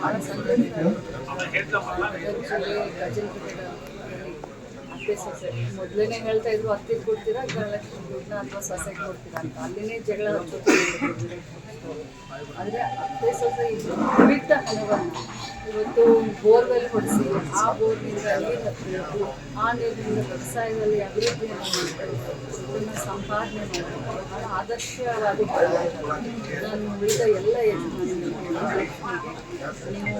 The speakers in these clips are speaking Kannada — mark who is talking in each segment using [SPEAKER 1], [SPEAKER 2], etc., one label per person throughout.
[SPEAKER 1] ಬಹಳ ಸಂತೋಷ ಜಿಲ್ಲೆ ಗಜೇಂದ್ರಗಡ ಅತ್ತೆ ಸೊಸೆ ಮೊದಲನೇ ಹೇಳ್ತಾ ಇದ್ರು ಅತ್ತಿಗೆ ಕೊಡ್ತೀರಾ ಗೃಹಲಕ್ಷ್ಮಿ ದುಡ್ಡನ್ನ ಅಥವಾ ಸೊಸೆಗೆ ಕೊಡ್ತೀರಾ ಅಂತ? ಅಲ್ಲಿನೇ ಜಗಳ ಆದರೆ ಅತ್ತೆ ಸೊಸೆ ಇದು ಬಿಟ್ಟ ಹಣವನ್ನು ಇವತ್ತು ಬೋರ್ವೆಲ್ ಹೊಡಿಸಿ, ಆ ಬೋರ್ನಿಂದ ನೀರು ಹತ್ತಬೇಕು ಆ ನೀರಿನಿಂದ ವ್ಯವಸಾಯದಲ್ಲಿ ಅಭಿವೃದ್ಧಿಯನ್ನು ಮಾಡಬೇಕು ಇದನ್ನು ಸಂಪಾದನೆ ಮಾಡಬೇಕು. ಬಹಳ ನಾನು ಉಳಿದ ಎಲ್ಲ ಎಲ್ಲ ನೀವು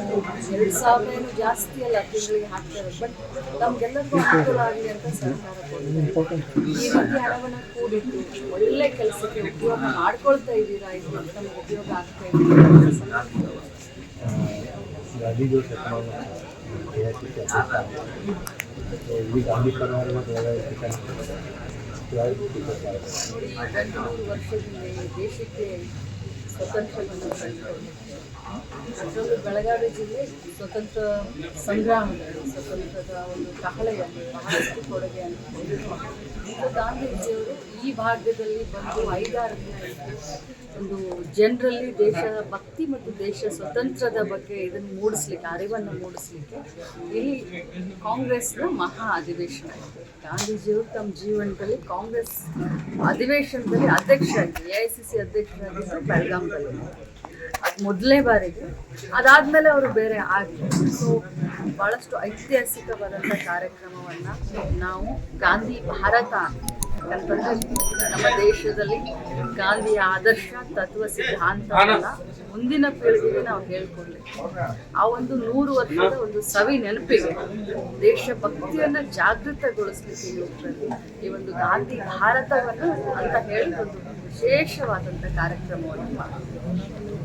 [SPEAKER 1] ಎರಡು ಸಾವಿರ ಏನು ಜಾಸ್ತಿ ಅಲ್ಲ ತಿಂಗಳಿಗೆ ಹಾಕ್ತಾರೆ ಬಟ್ ನಮ್ಗೆಲ್ಲರಿಗೂ ಅನುಕೂಲ ಒಳ್ಳೆ ಕೆಲಸಕ್ಕೆ ಉಪಯೋಗ ಮಾಡ್ಕೊಳ್ತಾ ಇದ್ದೀರಾ ಇದು ನಮ್ಗೆ ಉಪಯೋಗ ಆಗ್ತಾ ಇದೆ
[SPEAKER 2] ಗಾಂಧಿ
[SPEAKER 1] ಪರಿವಾರ ದೇಶಕ್ಕೆ ಸ್ವತಂತ್ರವನ್ನು ಬೆಳಗಾವಿ ಜಿಲ್ಲೆ ಸ್ವತಂತ್ರ ಸಂಗ್ರಾಮದಲ್ಲಿ ಸ್ವತಂತ್ರದ ಒಂದು ಕಹಳೆಯಲ್ಲಿ ಬಹಳಷ್ಟು ಕೊಡುಗೆಯನ್ನು ಕೊಟ್ಟಿದ್ದಾರೆ. ಗಾಂಧೀಜಿಯವರು ಈ ಭಾಗದಲ್ಲಿ ಬಂದು ಐದಾರು ದಿನ ಒಂದು ಜನರಲ್ಲಿ ದೇಶ, ಭಕ್ತಿ ಮತ್ತು ದೇಶ ಸ್ವತಂತ್ರದ ಬಗ್ಗೆ ಇದನ್ನು ಮೂಡಿಸ್ಲಿಕ್ಕೆ, ಅರಿವನ್ನು ಮೂಡಿಸ್ಲಿಕ್ಕೆ ಇಲ್ಲಿ ಕಾಂಗ್ರೆಸ್ನ ಮಹಾ ಅಧಿವೇಶನ ಗಾಂಧೀಜಿಯವರು ತಮ್ಮ ಜೀವನದಲ್ಲಿ ಕಾಂಗ್ರೆಸ್ ಅಧಿವೇಶನದಲ್ಲಿ ಅಧ್ಯಕ್ಷರಾಗಿ ಎ ಐ ಸಿ ಸಿ ಅಧ್ಯಕ್ಷರಾಗಿದ್ದು ಬೆಳಗಾಂದಲ್ಲಿ ಅದು ಮೊದಲೇ ಬಾರಿಗೆ ಅದಾದಮೇಲೆ ಅವರು ಬೇರೆ ಆಗಲಿ ಸೊ ಭಾಳಷ್ಟು ಐತಿಹಾಸಿಕವಾದಂಥ ಕಾರ್ಯಕ್ರಮವನ್ನು ನಾವು ಗಾಂಧಿ ಭಾರತ ಅಂತಂದ್ರೆ ನಮ್ಮ ದೇಶದಲ್ಲಿ ಗಾಂಧಿಯ ಆದರ್ಶ ತತ್ವ ಸಿದ್ಧಾಂತವನ್ನು ಮುಂದಿನ ಪೀಳಿಗೆಗೆ ನಾವು ಹೇಳ್ಕೊಡ್ಲಿಕ್ಕೆ ಆ ಒಂದು ನೂರು ವರ್ಷದ ಒಂದು ಸವಿ ನೆನಪಿಗೆ ದೇಶಭಕ್ತಿಯನ್ನು ಜಾಗೃತಗೊಳಿಸ್ಲಿಕ್ಕೆ ಯುವಕರಲ್ಲಿ ಈ ಒಂದು ಗಾಂಧಿ ಭಾರತವನ್ನು ಅಂತ ಹೇಳಿ ಒಂದು ವಿಶೇಷವಾದಂಥ ಕಾರ್ಯಕ್ರಮವನ್ನು ಮಾಡಿದ್ದೀವಿ